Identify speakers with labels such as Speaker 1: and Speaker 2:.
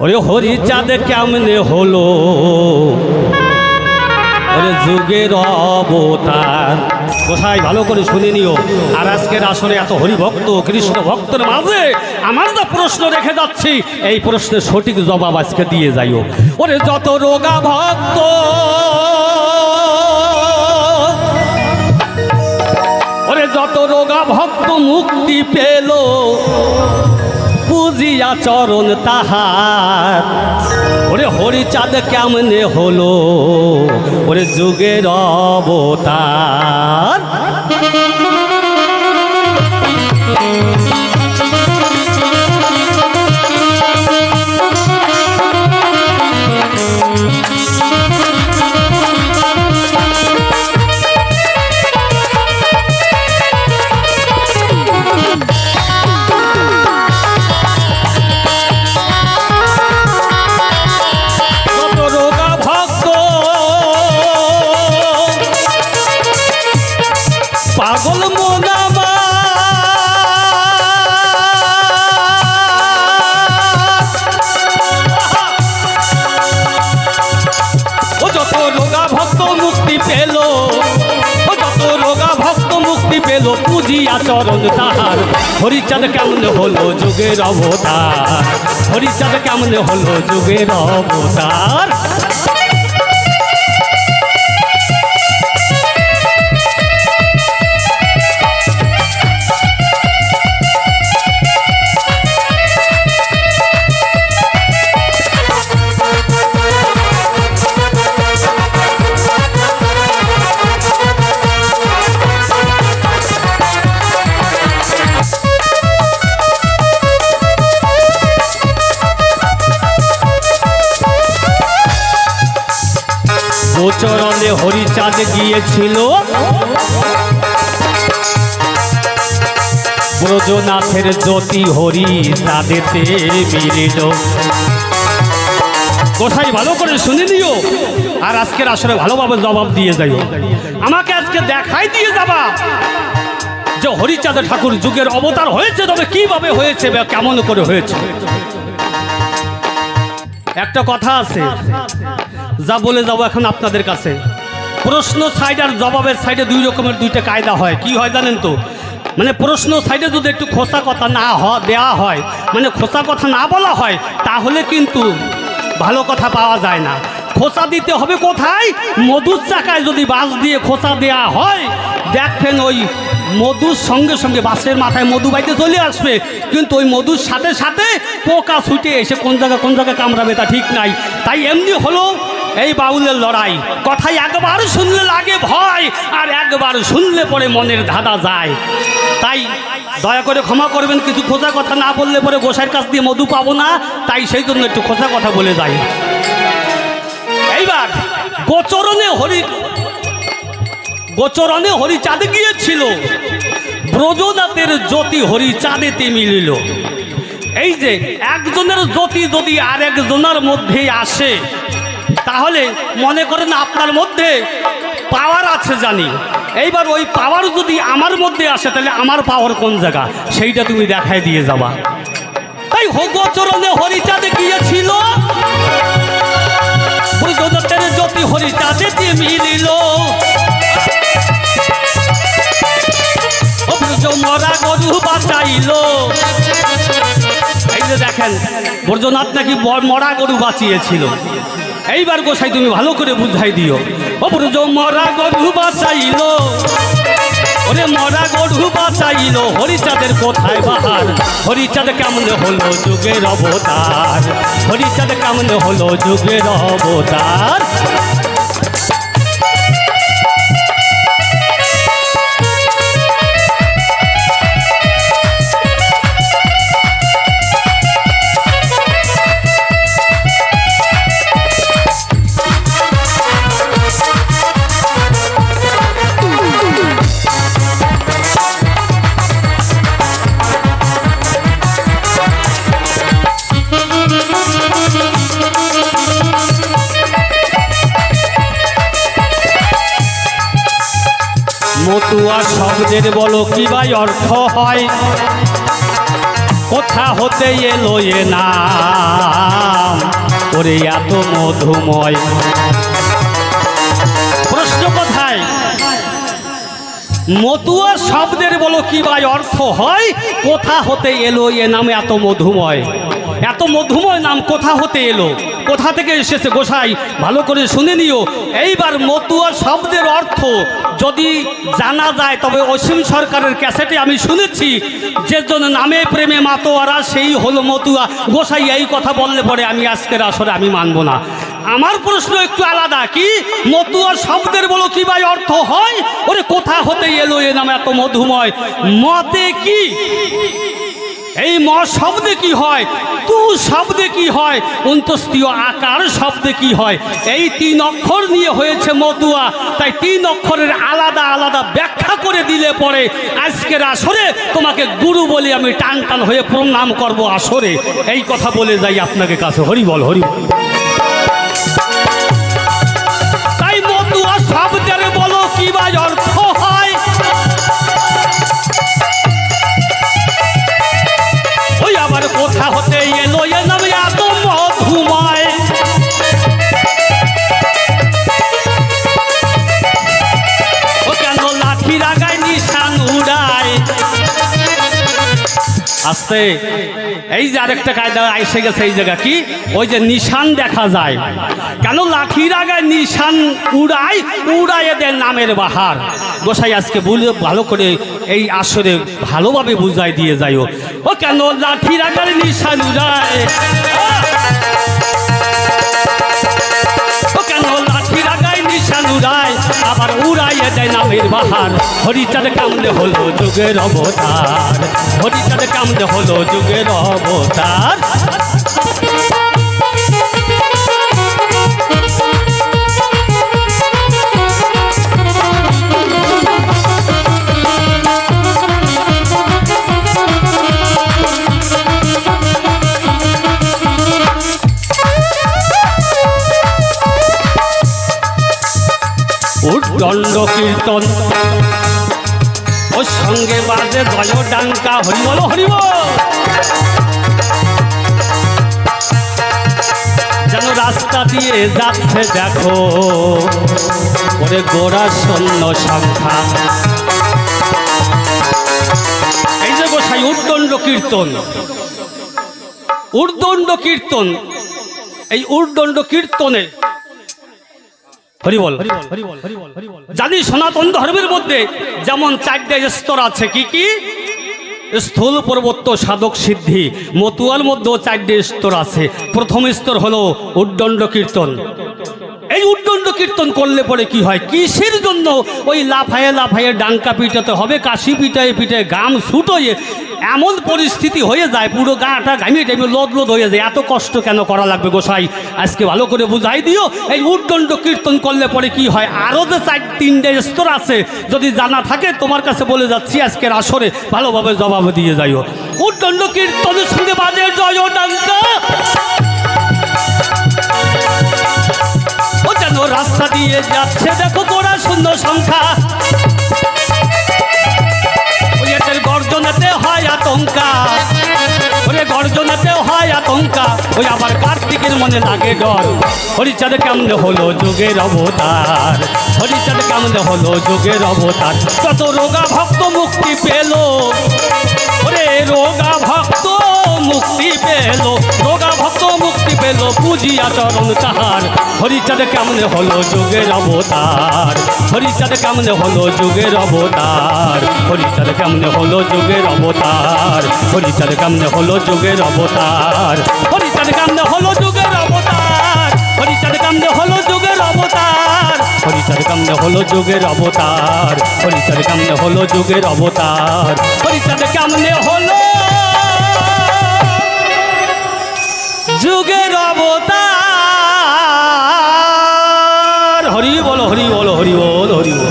Speaker 1: ওরে হরি চাঁদ কেমনে হলো? ওরে যুগের অবতার। কোথায়? ভালো করে শুনে নিও। আর আজকের আসরে এত হরিভক্ত, কৃষ্ণ ভক্তের মাঝে আমার যা প্রশ্ন রেখে যাচ্ছি, এই প্রশ্নের সঠিক জবাব আজকে দিয়ে যাইও। ওরে যত রোগা ভক্ত, ওরে যত রোগা ভক্ত মুক্তি পেল পুজিয়া চরণ তাহার। ওরে হরিচাঁদ কেমনে হলো? ওরে যুগের অবতার। মুক্তি চরণ তাহার। হরিচাঁদ কেমন হলো যুগের অবতার? হরিচাঁদ কেমন হলো যুগের অবতার? হরিচাঁদ গিয়েছিল। ব্রজনাথের জ্যোতি হরি চাঁদেতে মিলিল কোথায় ভালো করে শুনে নিও। আর আজকের আসলে ভালোভাবে জবাব দিয়ে যাইও। আমাকে আজকে দেখাই দিয়ে যাবা যে হরিচাঁদ ঠাকুর যুগের অবতার হয়েছে, তবে কীভাবে হয়েছে বা কেমন করে হয়েছে। একটা কথা আছে, যা বলে যাব এখন আপনাদের কাছে। প্রশ্ন সাইড আর জবাবের সাইডে দুই রকমের দুইটা কায়দা হয়। কি হয় জানেন তো? মানে প্রশ্ন সাইডে যদি একটু খোসা কথা না দেওয়া হয় মানে খোসা কথা না বলা হয়, তাহলে কিন্তু ভালো কথা পাওয়া যায় না। খোসা দিতে হবে কোথায়? মধুর চাকায় যদি বাস দিয়ে খোসা দেওয়া হয় দেখবেন ওই মধুর সঙ্গে সঙ্গে বাসের মাথায় মধু বাইতে চলে আসবে, কিন্তু ওই মধুর সাথে সাথে পোকা ছুটে এসে কোন জায়গায় কোন জায়গায় কামড়াবে তা ঠিক নাই। তাই এমনি হলো এই বাউলের লড়াই। কথাই একবার শুনলে লাগে ভয়, আর একবার শুনলে পরে মনের ধাঁধা যায়। তাই দয়া করে ক্ষমা করবেন, কিছু খোঁজা কথা না বললে পরে গোসাইয়ের কাছ দিয়ে মধু পাবো না, তাই সেই জন্য একটু খোঁজা কথা বলে যাই। এইবার গোচরণে হরি, গোচরণে হরিচাঁদ গিয়েছিল, ব্রজনাথের জ্যোতি হরিচাঁদেতে মিলিল। এই যে একজনের জ্যোতি যদি আর একজনের মধ্যে আসে তাহলে মনে করেন আপনার মধ্যে পাওয়ার আছে জানি। এইবার ওই পাওয়ার যদি আমার মধ্যে আসে, তাহলে আমার পাওয়ার কোন জায়গা? সেইটা তুমি দেখায় দিয়ে যাবা। তাই গোচরণে হরিচাঁদ গিয়েছিল। জ্যোতি হরিচাঁদেতে মিলিল। এই যে দেখেন, বর্জনাথ নাকি মরা গরু বাঁচিয়েছিল। এইবার গোসাই তুমি ভালো করে বুঝাই দিও। অপরজ মরা গরু বাঁচাইল, ওরে মরা গরু বাঁচাইল, হরিচাঁদের কোথায় বাহার? হরিচাঁদ কেমন হলো যুগের অবতার? হরিচাঁদ কেমন হলো যুগের অবতার? মতুয়া শব্দের বলো কি ভাই অর্থ হয়? কোথা হতে এলো এ না ওরে এত মধুময়। প্রশ্ন কোথায়? মতুয়া শব্দের বলো কি ভাই অর্থ হয়? কোথা হতে এলো এ নামে এত মধুময়? এত মধুময় নাম কোথা হতে এলো? কোথা থেকে এসেছে গোসাই? ভালো করে শুনে নিও। এইবার মতুয়া শব্দের অর্থ যদি জানা যায়, তবে অসীম সরকারের ক্যাসেটে আমি শুনেছি যে জন নামে প্রেমে মাতোয়ারা, সেই হলো মতুয়া। গোসাই এই কথা বললে পরে আমি আজকের আসরে আমি মানব না। আমার প্রশ্ন একটু আলাদা, কি মতুয়া শব্দের বলো কি ভাই অর্থ হয়? ওরে কোথা হতে এলো এ নাম এত মধুময়? মতে কি? এই ম শব্দে কি হয়? তু শব্দে কি হয়? অন্তস্তীয় আকার শব্দে কি হয়? এই তিন অক্ষর নিয়ে হয়েছে মতুয়া। তাই তিন অক্ষরের আলাদা আলাদা ব্যাখ্যা করে দিলে পরে আজকের আসরে তোমাকে গুরু বলে আমি টান টান হয়ে প্রণাম করব আসরে। এই কথা বলে যাই আপনাকে কাছে। হরি বল হরি বল। আস্তে। এই যে আরেকটা কায়দা এসে গেছে এই জায়গা কি? ওই যে নিশান দেখা যায়। কেন লাঠির আগে নিশান উড়াই উড়াইয়ে দেয় নামের বাহার? গোসাই আজকে বুঝে ভালো করে এই আসরে ভালোভাবে বুঝাই দিয়ে যাই ও কেন লাঠির আগার নিশান উড়ায়? নিশান উড়ায় আবার উড়াইয়ে দেয় নামের বাহার। হরিচাঁদ কামলে হলো যুগের অবতার, হরিচাঁদ কামলে হলো যুগের অবতার। কীর্তন ওর সঙ্গে বাজে জয় ডাঙ্কা হরিবল হরিবল যেন রাস্তা দিয়ে যাচ্ছে দেখো, ওরে গোড়া শূন্য সংখ্যা। এই যে গোসাই, উর্দণ্ড কীর্তন। উর্দণ্ড কীর্তন। এই উর্দণ্ড কীর্তনে জানি সনাতন ধর্মের মধ্যে যেমন চারটে স্তর আছে, কি কি? স্থূল পর্বত্য সাধক সিদ্ধি। মতুয়ার মধ্যেও চারটে স্তর আছে। প্রথম স্তর হলো উদ্দণ্ড কীর্তন। এই উদ্দণ্ড কীর্তন করলে পরে কি হয়? কিসের জন্য? ওই লাফায়ে লাফায়ে ডাঙ্কা পিটাতে হবে, কাশি পিটায়ে পিটায়ে গাম ছুটোয়ে এমন পরিস্থিতি হয়ে যায়, পুরো গাটা ঘামিয়ে টাইমে লোদ লোদ হয়ে যায়। এত কষ্ট কেন করা লাগবে গোসাই? আজকে ভালো করে বুঝাই দিও। এই উদ্দণ্ড কীর্তন করলে পরে কি হয়? আরও যে চার, তিনটে স্তর আছে, যদি জানা থাকে, তোমার কাছে বলে যাচ্ছি, আজকের আসরে ভালোভাবে জবাব দিয়ে যাইও। উদ্দণ্ড কীর্তনের সঙ্গে বাজে জয় ডাঙ্কা। ও রাস্তা দিয়ে যাচ্ছে, দেখো গোড়া শূন্য সংখ্যা। গর্জনেতে হয় আতঙ্কা। ওরে গর্জনেতে হয় আতঙ্কা। ওই আবার কার্তিকের মনে লাগে ডর। হরিচাঁদ কেমন হলো যুগের অবতার? হরিচাঁদ কেমন হলো যুগের অবতার? কত রোগা ভক্ত মুক্তি পেল। ওরে রোগা ভক্ত মুক্তি পেল, রোগা ভক্ত মুক্তি পেল, পুজিয়া চরণ তাহার। হরিচাঁদ কেমনে হলো যুগের অবতার? হরিচাঁদ কেমনে হলো যুগের অবতার? হরিচাঁদ কেমনে হলো যুগের অবতার? হরিচাঁদ কেমনে হলো যুগের অবতার? হরিচাঁদ কেমনে হলো যুগের অবতার? হরিচাঁদ কেমনে হলো যুগের অবতার? হরিচাঁদ কেমনে হলো যুগের অবতার? হরিচাঁদ কেমনে হলো যুগের অবতার? হরিচাঁদ কেমনে হলো যুগের অবতার। হরি বলো হরি বলো হরি বল হরি বল।